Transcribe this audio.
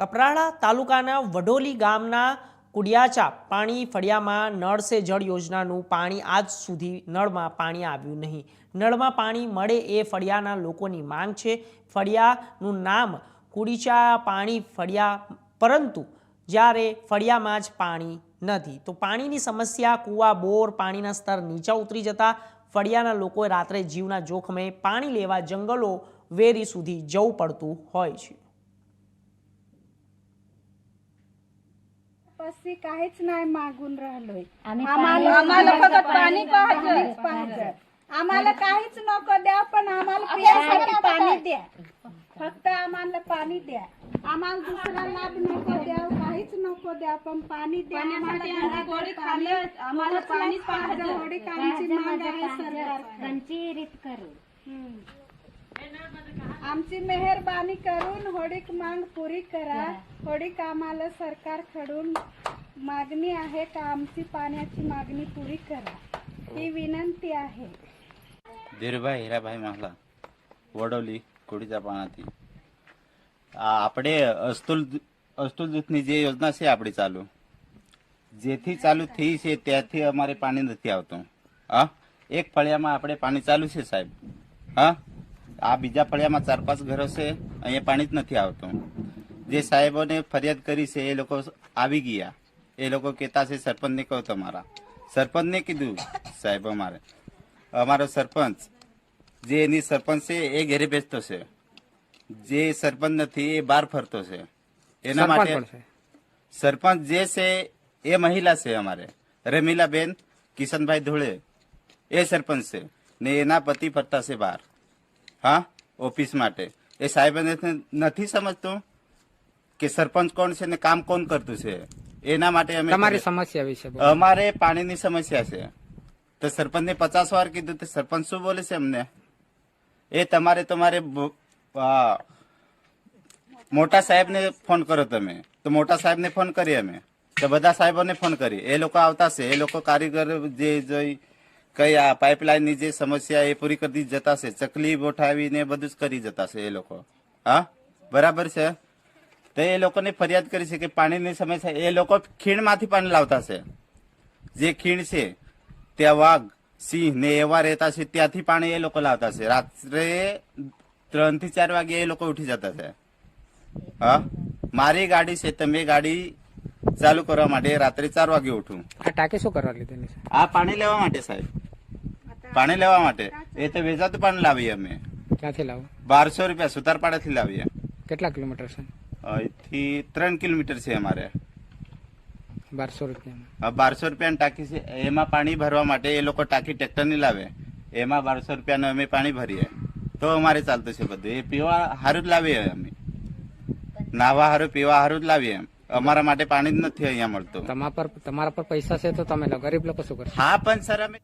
કપરાડા તાલુકાના વડોલી ગામના કુડિયાચા પાણી ફળિયામાં નળ સે જળ યોજનાનું પાણી આજ સુધી નળમાં પાણી આવ્યું નહીં. નળમાં પાણી મળે એ ફળિયાના લોકોની માંગ છે. ફળિયાનું નામ કુડિચા પાણી ફળિયા પરંતુ જ્યારે ફળિયામાં જ પાણી નથી. તો પાણીની સમસ્યા, કૂવા, બોર પાણીના સ્તર નીચા ઉતરી જતા ફળિયાના લોકોએ રાત્રે જીવના જોખમે પાણી લેવા જંગલો વેરી સુધી જવું પડતું હોય છે. પછી काहीच नाही मागून राहिलोय. आम्ही आम्हाला पाणी- आम्हाला फक्त पाणी पाहिजे. पाहिजे. आम्हाला काहीच नको द्या पण आम्हाला पिण्यासाठी पाणी द्या. फक्त आम्हाला पाणी द्या. आम्हाला दुसरा लाभ नको द्या काहीच नको द्या पण पाणी द्या. आम्हाला पाणी आम्हाला पाणी पाहिजे. होडी कामची माग आहे सरकार त्यांची रीत करू. आमची मेहरबानी करून होडीक मांग पुरी करा होडीक आम्हाला सरकारकडून मागणी आहे का आमची पाण्याची मागणी पुरी करा ही विनंती आहे ધીરુભાઈ હીરાભાઈ માહલા વડોલી કુડીચા પાણાથી આ આપણે અસ્તુલ અસ્તુલ દૂધની જે યોજના છે આપણી ચાલુ જેથી ચાલુ થઈ છે ત્યાંથી અમારે પાણી નથી આવતું હા એક ફળિયામાં આપણે પાણી ચાલુ છે સાહેબ હા આ બીજા ફળિયામાં ચાર પાંચ ઘરો છે અહીંયા પાણી જ નથી આવતું. જે સાહેબોને ફરિયાદ કરી છે એ લોકો આવી ગયા. એ લોકો કહેતા છે સરપંચને કહો તમારા. સરપંચને કીધું સાહેબ અમારે. અમારો સરપંચ જે એની સરપંચ છે એ ઘેરે બેસતો છે. જે સરપંચ નથી એ બહાર ફરતો છે. એના માટે સરપંચ જે છે એ મહિલા છે અમારે. રમીલાબેન કિશનભાઈ ધોળે એ સરપંચ છે. ને એના પતિ ફરતા છે બહાર. હા? ઓફિસ માટે. એ સાહેબ નથી સમજતું કે સરપંચ કોણ છે ને કામ કોણ કરતું છે. એના માટે અમે તમારી સમસ્યા વિશે અમારે પાણીની સમસ્યા છે. તો સરપંચને પચાસ વાર કીધું તો સરપંચ શું બોલે છે અમને એ તમારે તમારે મોટા સાહેબને ફોન કરો તમે. તો મોટા સાહેબને ફોન કરીએ અમે. તો બધા સાહેબોને ફોન કરી એ લોકો આવતા છે એ લોકો કારીગર જે જોઈ કઈ આ પાઇપલાઇનની જે સમસ્યા એ પૂરી કરી જતા છે ચકલી બોઠાવીને બધું જ કરી જતા છે એ લોકો. હા? બરાબર છે? તો એ લોકોને ફરિયાદ કરી છે કે પાણીની સમસ્યા, એ લોકો ખીણમાંથી પાણી લાવતા છે જે ખીણ છે, ત્યાં વાઘ, સિંહ ને એવા રહેતા છે, ત્યાંથી પાણી એ લોકો લાવતા છે રાત્રે ત્રણથી ચાર વાગે એ લોકો ઉઠી જતા છે હા? મારી ગાડી છે, તમે ગાડી ચાલુ કરવા માટે રાત્રે ચાર વાગે ઉઠું. આ ટાંકી શું કરવા લીધેલી છે આ પાણી લેવા માટે સાહેબ. પાણી લેવા માટે. એ તો વેચાતું પાણી લાવીએ અમે. ક્યાંથી લાવો? બારસો રૂપિયા સુતારપાડાથી લાવીએ. કેટલા કિલોમીટર છે? અહીંથી ત્રણ કિલોમીટર છે અમારે. બારસો રૂપિયા બારસો રૂપિયાની ટાંકી છે. એમાં પાણી ભરવા માટે એ લોકો ટાંકી ટ્રેક્ટરની લાવે. એમાં બારસો રૂપિયાનું અમે પાણી ભરીએ. તો અમારે ચાલતું છે બધું. એ પીવા સારું જ લાવીએ અમે. નાવા સારું પીવા સારું જ લાવીએ અમારા માટે પાણી જ નથી અહીંયા મળતું. તમારા પર તમારા પર પૈસા છે તો તમે ગરીબ લોકો શું કરશો? હા પણ સર અમે